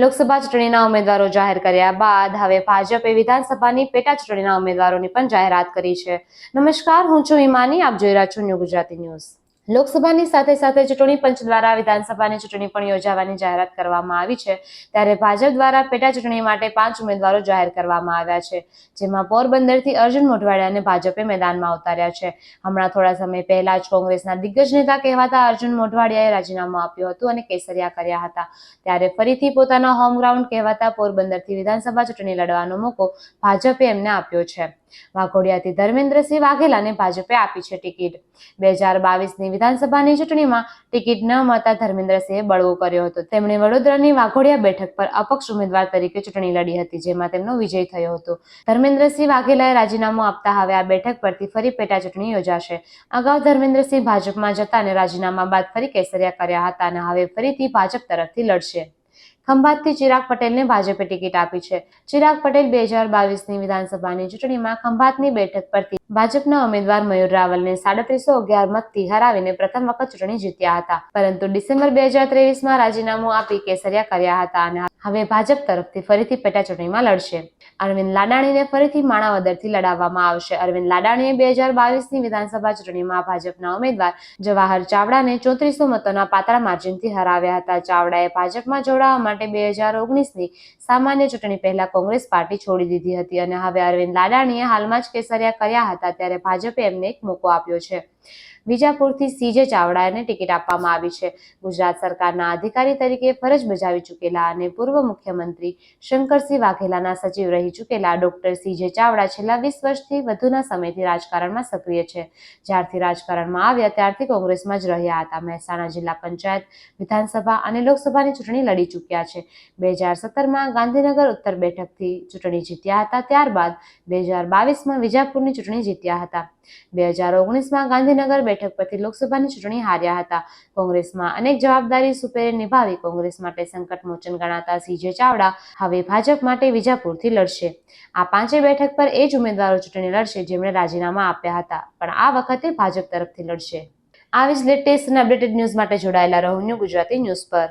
લોકસભા ચૂંટણીના ઉમેદવારો જાહેર કર્યા બાદ હવે ભાજપે વિધાનસભાની પેટા ચૂંટણીના ઉમેદવારોની પણ જાહેરાત કરી છે. નમસ્કાર, હું છું હિમાની. આપ જોઈ રહ્યા છો ન્યૂ ગુજરાતી ન્યૂઝ. લોકસભાની સાથે સાથે ચૂંટણી પંચ દ્વારા વિધાનસભાની ચૂંટણી પણ યોજાવાની જાહેરાત કરવામાં આવી છે. ત્યારે ભાજપ દ્વારા પેટા ચૂંટણી માટે પાંચ ઉમેદવારો જાહેર કરવામાં આવ્યા છે, જેમાં પોરબંદરથી અર્જુન મોઢવાડિયાને ભાજપે મેદાનમાં ઉતાર્યા છે. હમણાં થોડા સમય પહેલા જ કોંગ્રેસના દિગ્ગજ નેતા કહેવાતા અર્જુન મોઢવાડિયાએ રાજીનામું આપ્યું હતું અને કેસરિયા કર્યા હતા. ત્યારે ફરીથી પોતાના હોમ ગ્રાઉન્ડ કહેવાતા પોરબંદરથી વિધાનસભા ચૂંટણી લડવાનો મોકો ભાજપે એમને આપ્યો છે. વાઘોડિયાથી ધર્મેન્દ્રસિંહ વાઘેલાને ભાજપે આપી છે ટિકિટ. બે હજાર બાવીસની વિધાનસભાની ચૂંટણીમાં ટિકિટ ન મળતા ધર્મેન્દ્રસિંહે બળવો કર્યો હતો. તેમણે વડોદરાની વાઘોડિયા બેઠક પર અપક્ષ ઉમેદવાર તરીકે ચૂંટણી લડી હતી, જેમાં તેમનો વિજય થયો હતો. ધર્મેન્દ્રસિંહ વાઘેલાએ રાજીનામું આપતા હવે આ બેઠક પરથી ફરી પેટા ચૂંટણી યોજાશે. અગાઉ ધર્મેન્દ્રસિંહ ભાજપમાં જતા અને રાજીનામા બાદ ફરી કેસરિયા કર્યા હતા અને હવે ફરીથી ભાજપ તરફથી લડશે. ખંભાતથી ચિરાગ પટેલને ભાજપે ટિકિટ આપી છે. ચિરાગ પટેલ બે હજાર બાવીસની વિધાનસભાની ચૂંટણીમાં ખંભાતની બેઠક પરથી ભાજપના ઉમેદવાર મયુર રાવલને સાડત્રીસો અગિયાર મતથી હરાવીને પ્રથમ વખત ચૂંટણી જીત્યા હતા. પરંતુ ડિસેમ્બર બે હજાર ત્રેવીસમાં રાજીનામું આપી કેસરિયા કર્યા હતા અને હવે ભાજપ તરફથી ફરીથી પેટા ચૂંટણીમાં લડશે. અરવિંદ લાડાણીને ફરીથી માણાવદરથી લડાવવામાં આવશે. અરવિંદ લાડાણીએ બે હજાર બાવીસની વિધાનસભા ચૂંટણીમાં ભાજપના ઉમેદવાર જવાહર ચાવડાને ચોત્રીસો મતોના પાતળા માર્જિનથી હરાવ્યા હતા. ચાવડાએ ભાજપમાં જોડાવા માટે બે હજાર ઓગણીસની સામાન્ય ચૂંટણી પહેલા કોંગ્રેસ પાર્ટી છોડી દીધી હતી અને હવે અરવિંદ લાડાણીએ હાલમાં જ કેસરિયા કર્યા હતા ત્યારે ભાજપે એમને એક મોકો આપ્યો છે. વિજાપુરથી સીજે ચાવડાને ટિકિટ આપવામાં આવી છે. ગુજરાત સરકારના અધિકારી તરીકે ફરજ બજાવી ચૂકેલા અને પૂર્વ મુખ્યમંત્રી શંકરસિંહ વાઘેલાના સચિવ રહી ચૂકેલા ડોક્ટર સીજે ચાવડા છેલ્લા વીસ વર્ષથી વધુના સમયથી રાજકારણમાં સક્રિય છે. જ્યારથી રાજકારણમાં આવ્યા ત્યારથી કોંગ્રેસમાં જ રહ્યા હતા. મહેસાણા જિલ્લા પંચાયત, વિધાનસભા અને લોકસભાની ચૂંટણી લડી ચૂક્યા છે. બે હજાર સત્તરમાં ગાંધીનગર ઉત્તર બેઠકથી ચૂંટણી જીત્યા હતા. ત્યારબાદ બે હજાર બાવીસમાં વિજાપુરની ચૂંટણી જીત્યા હતા. બે હજાર ઓગણીસમાં ગાંધીનગર બેઠક પરથી લોકસભાની ચૂંટણી હાર્યા હતા. કોંગ્રેસમાં અનેક જવાબદારી સુપેરે નિભાવી કોંગ્રેસ માટે સંકટ મોચન ગણાતા સીજે ચાવડા હવે ભાજપ માટે વિજાપુરથી લડશે. આ પાંચેય બેઠક પર એ જ ઉમેદવારો ચૂંટણી લડશે જેમણે રાજીનામા આપ્યા હતા. પણ આ વખતે ભાજપ તરફથી લડશે. આવી જ લેટેસ્ટ અને અપડેટેડ ન્યૂઝ માટે જોડાયેલા રહો ન્યૂ ગુજરાતી ન્યૂઝ પર.